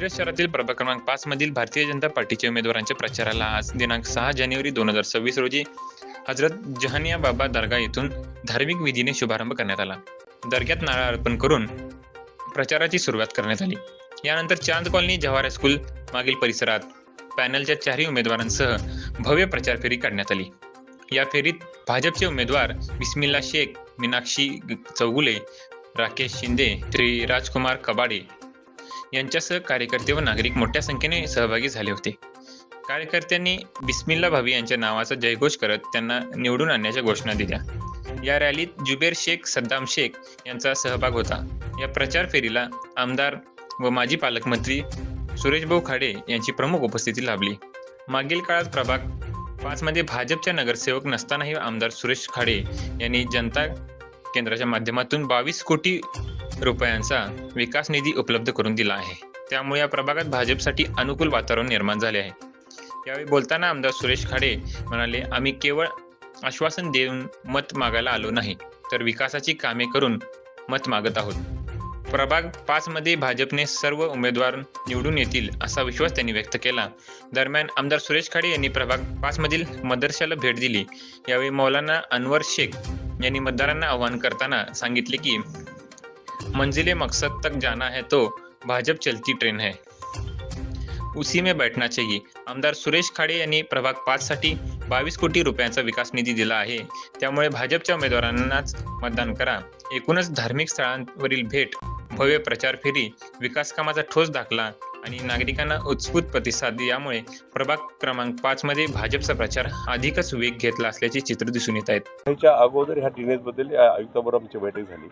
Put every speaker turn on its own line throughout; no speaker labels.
मिरज शहरातील प्रभाग क्रमांक पाच मधील भारतीय जनता पार्टीच्या उमेदवारांच्या प्रचाराला आज दिनांक सहा जानेवारी दोन हजार सव्वीस रोजी हजरत जहानिया बाबा दर्गा येथून धार्मिक विधीने शुभारंभ करण्यात आला. दर्ग्यात नारळ अर्पण करून प्रचाराची सुरुवात करण्यात आली. यानंतर चांद कॉलनी जवाहर हायस्कूल मागील परिसरात पॅनलच्या चारही उमेदवारांसह भव्य प्रचार फेरी काढण्यात आली. या फेरीत भाजपचे उमेदवार बिस्मिल्ला शेख मीनाक्षी चौगुले राकेश शिंदे श्री राजकुमार कबाडे यांच्यासह कार्यकर्ते व नागरिक मोठ्या संख्येने सहभागी झाले होते. कार्यकर्त्यांनी बिस्मिल्ला भाभी यांच्या नावाचा जयघोष करत त्यांना निवडून आणण्याच्या घोषणा दिल्या. या रॅलीत जुबेर शेख सद्दाम शेख यांचा सहभाग होता. या प्रचार फेरीला आमदार व माजी पालकमंत्री सुरेशभाऊ खाडे यांची प्रमुख उपस्थिती लाभली. मागील काळात प्रभाग पाचमध्ये भाजपच्या नगरसेवक नसतानाही आमदार सुरेश खाडे यांनी जनता केंद्राच्या माध्यमातून बावीस कोटी रुपयांचा विकास निधी उपलब्ध करून दिला आहे. त्यामुळे या प्रभागात भाजपसाठी अनुकूल वातावरण निर्माण झाले आहे. यावेळी बोलताना आमदार सुरेश खाडे म्हणाले आम्ही केवळ आश्वासन देऊन मत मागायला आलो नाही तर विकासाची कामे करून मत मागत आहोत. प्रभाग पाचमध्ये भाजपने सर्व उमेदवार निवडून येतील असा विश्वास त्यांनी व्यक्त केला. दरम्यान आमदार सुरेश खाडे यांनी प्रभाग पाचमधील मदरशाला भेट दिली. यावेळी मौलाना अनवर शेख यांनी मतदारांना आवाहन करताना सांगितले की मंजिले मकसद तक जाना है तो भाजप चलती ट्रेन है। उसी में बैठना चाहिए। आमदार सुरेश खाडे यांनी प्रभाग पाच साठी बावीस कोटी रुपयांचा विकास निधी दिला आहे। त्यामुळे भाजपच्या उमेदवारांनाच मतदान करा। एकूणच धार्मिक स्थळांवरील भेट भव्य प्रचार फेरी विकास कामाचा ठोस दाखला आणि नागरिकांना उत्स्फूर्त प्रतिसाद यामुळे प्रभाग क्रमांक पाच मध्ये भाजपचा प्रचार अधिकच वेग घेतला असल्याचे चित्र दिसून येत आहेत.
अगोदर ह्या ड्रेनेजबद्दल आयुक्ताबरोबर आमची बैठक झाली.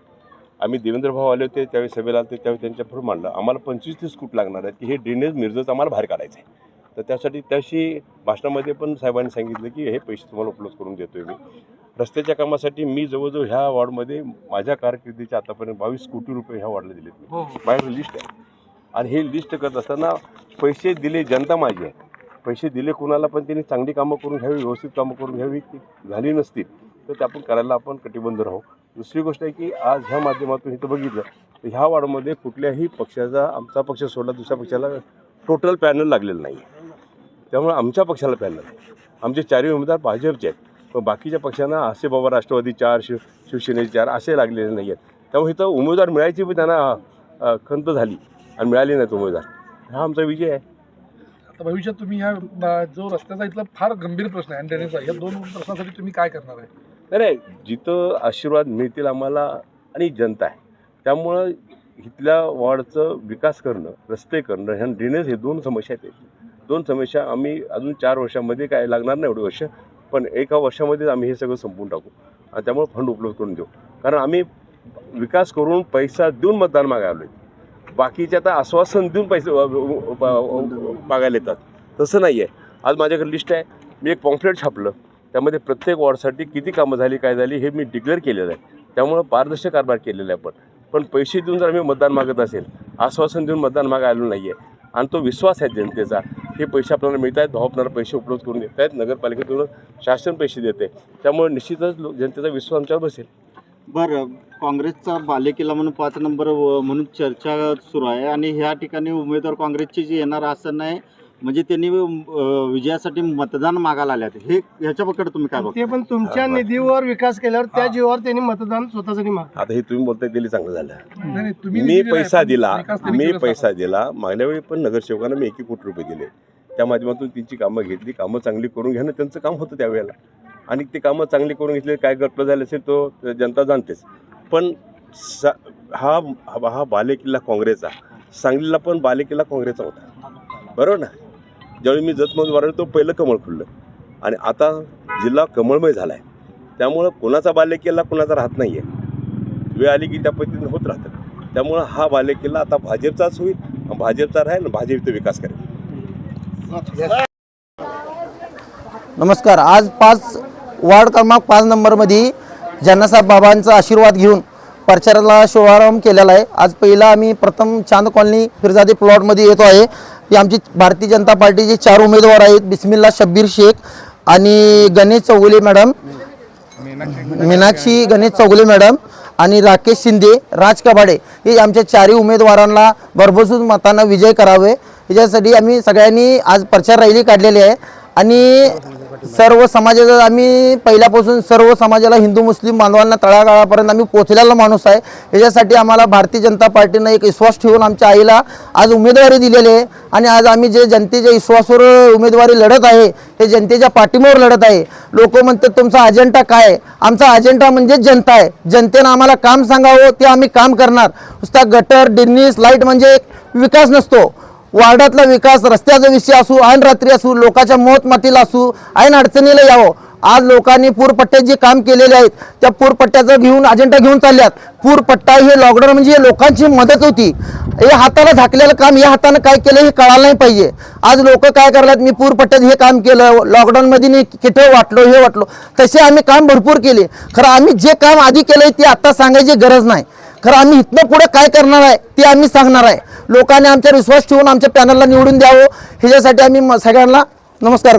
आम्ही देवेंद्र भाऊ आले होते त्यावेळी सभेला आले होते त्यावेळी त्यांच्यापुढे मांडलं. आम्हाला पंचवीस तीस फूट लागणार आहेत की हे ड्रेनेज मिरजत आम्हाला बाहेर काढायचं आहे तर त्यासाठी त्याशी भाषणामध्ये पण साहेबांनी सांगितलं की हे पैसे तुम्हाला उपलब्ध करून देतोय मी. रस्त्याच्या कामासाठी मी जवळजवळ ह्या वॉर्डमध्ये माझ्या कारकिर्दीच्या आतापर्यंत बावीस कोटी रुपये ह्या वॉर्डला दिलेत मी. माझ्याकडे लिस्ट आहे. आणि हे लिस्ट करत असताना पैसे दिले जनता माझी आहे. पैसे दिले कुणाला पण त्यांनी चांगली कामं करून घ्यावी व्यवस्थित कामं करून घ्यावी ती झाली नसतील तर ते आपण करायला आपण कटिबद्ध राहू. दुसरी गोष्ट आहे की आज ह्या माध्यमातून इथं बघितलं तर ह्या वार्डमध्ये कुठल्याही पक्षाचा आमचा पक्ष सोडला दुसऱ्या पक्षाला टोटल पॅनल लागलेलं नाही. त्यामुळे आमच्या पक्षाला पॅनल आमचे चारही उमेदवार भाजपचे आहेत. पण बाकीच्या पक्षांना असे बाबा राष्ट्रवादी चार शिव शिवसेनेचे चार असे लागलेले नाही आहेत. त्यामुळे इथं उमेदवार मिळायची पण त्यांना खंत झाली आणि मिळाली नाहीत उमेदवार. हा आमचा विजय आहे.
आता भविष्यात तुम्ही ह्या जो रस्त्याचा इथला फार गंभीर प्रश्न आहे आणि ड्रेनेजचा या दोन प्रश्नासाठी तुम्ही काय करणार आहे?
नाही जिथं आशीर्वाद मिळतील आम्हाला आणि जनता आहे त्यामुळं इथल्या वॉर्डचं विकास करणं रस्ते करणं ह्या ड्रेनेज हे दोन समस्या आहेत दोन समस्या आम्ही अजून चार वर्षामध्ये काय लागणार नाही एवढे वर्ष पण एका वर्षामध्येच आम्ही हे सगळं संपवून टाकू आणि त्यामुळे फंड उपलब्ध करून देऊ कारण आम्ही विकास करून पैसा देऊन मतदान मागायला येतो बाकीचे आता आश्वासन देऊन पैसे मागायला येतात तसं नाही आहे आज माझ्याकडे लिस्ट आहे मी एक पॉम्पलेट छापलं त्यामध्ये प्रत्येक वॉर्डसाठी किती कामं झाली काय झाली हे मी डिक्लेअर केलेलं आहे. त्यामुळं पारदर्शक कारभार केलेला आहे आपण पण पैसे देऊन जर आम्ही मतदान मागत असेल आश्वासन देऊन मतदान मागा आलो नाही आहे आणि तो विश्वास आहे जनतेचा हे पैसे आपल्याला मिळत आहेत भावपणाला पैसे उपलब्ध करून देत आहेत नगरपालिकेतून शासन पैसे देते. त्यामुळे निश्चितच जनतेचा विश्वास आमच्यावर बसेल.
बरं काँग्रेसचा बालेकिल्ला म्हणून पाच नंबर व- म्हणून चर्चा सुरू आहे आणि ह्या ठिकाणी उमेदवार काँग्रेसचे जे येणार असं नाही म्हणजे त्यांनी विजयासाठी मतदान मागायला आले आहेत हे ह्याच्याकडे तुम्ही काय बघता
ते पण तुमच्या. निधीवर विकास केल्यावर त्या जीवावर त्यांनी मतदान स्वतःसाठी माग
आता हे तुम्ही बोलताय दिली चांगलं झालं.
नाही, नाही, तुम्ही
मी पैसा दिला मी पैसा दिला. मागल्या वेळी पण नगरसेवकांना मी एक एक कोटी रुपये दिले. त्या माध्यमातून त्यांची कामं घेतली. कामं चांगली करून घेणं त्यांचं काम होतं त्यावेळेला. आणि ते कामं चांगली करून घेतले काय गटलं झालं असेल तो जनता जाणतेच. पण सा हा हा हा बालेकिल्ला काँग्रेसचा. सांगलीला पण बालेकिल्ला काँग्रेसचा होता. बरोबर ना? ज्यावेळी मी जतमध्ये वाढलो तो पहिलं कमळ फुललं आणि आता जिल्हा कमळमय झाला आहे त्यामुळं कोणाचा बाल्यकिल्ला कोणाचा राहत नाही आहे वेळ आली की त्या पद्धतीने होत राहतं. त्यामुळं हा बाल्यकिल्ला आता भाजपचाच होईल. भाजपचा राहील आणि भाजप विकास करेल.
नमस्कार. आज पाच वार्ड क्रमांक पाच नंबरमध्ये जन्नासाहेब बाबांचा आशीर्वाद घेऊन प्रचाराला शुभारंभ केलेला आहे. आज पहिला आम्ही प्रथम चांद कॉलनी फिरजादे प्लॉटमध्ये येतो आहे. ही आमची भारतीय जनता पार्टीचे चार उमेदवार आहेत. बिस्मिल्ला शब्बीर शेख आणि गणेश चौगुले मॅडम. मीनाक्षी गणेश चौगुले मॅडम आणि राकेश शिंदे राज कबाडे हे आमच्या चारही उमेदवारांना भरभसून मतांना विजय करावे. याच्यासाठी आम्ही सगळ्यांनी आज प्रचार रॅली काढलेली आहे. आणि सर्व समाजाचा आम्ही पहिल्यापासून सर्व समाजाला हिंदू मुस्लिम बांधवांना तळागाळापर्यंत आम्ही पोचलेला माणूस आहे. याच्यासाठी आम्हाला भारतीय जनता पार्टीनं एक विश्वास ठेवून आमच्या आईला आज उमेदवारी दिलेली आहे. आणि आज आम्ही जे जनतेच्या विश्वासावर उमेदवारी लढत आहे हे जनतेच्या पाठीमावर लढत आहे. लोक म्हणतात तुमचा अजेंडा काय आहे? आमचा अजेंडा म्हणजे जनता आहे. जनतेनं आम्हाला काम सांगावं ते आम्ही काम करणार. नुसता गटर डिन्नीस लाइट म्हणजे एक विकास नसतो. वार्डातला विकास रस्त्याचा विषय असू ऐन रात्री असू लोकांच्या मोत मातीला असू ऐन अडचणीला यावं. आज लोकांनी पूरपट्ट्यात जे काम केलेले आहेत त्या पूरपट्ट्याचं घेऊन अजेंडा घेऊन चालल्यात. पूरपट्टा हे लॉकडाऊन म्हणजे हे लोकांची मदत होती. हे हाताला झाकलेलं काम या हातानं काय केलं हे कळायला नाही पाहिजे. आज लोक काय करतात मी पूरपट्ट्यात हे काम केलं लॉकडाऊनमध्ये मी किठे वाटलो हे वाटलो. तसे आम्ही काम भरपूर केले. खरं आम्ही जे काम आधी केलंय ते आत्ता सांगायची गरज नाही. खरं आम्ही इथनं पुढे काय करणार आहे ते आम्ही सांगणार आहे. लोकांनी आमच्यावर विश्वास ठेवून आमच्या पॅनलला निवडून द्यावं. ह्याच्यासाठी आम्ही सगळ्यांना नमस्कार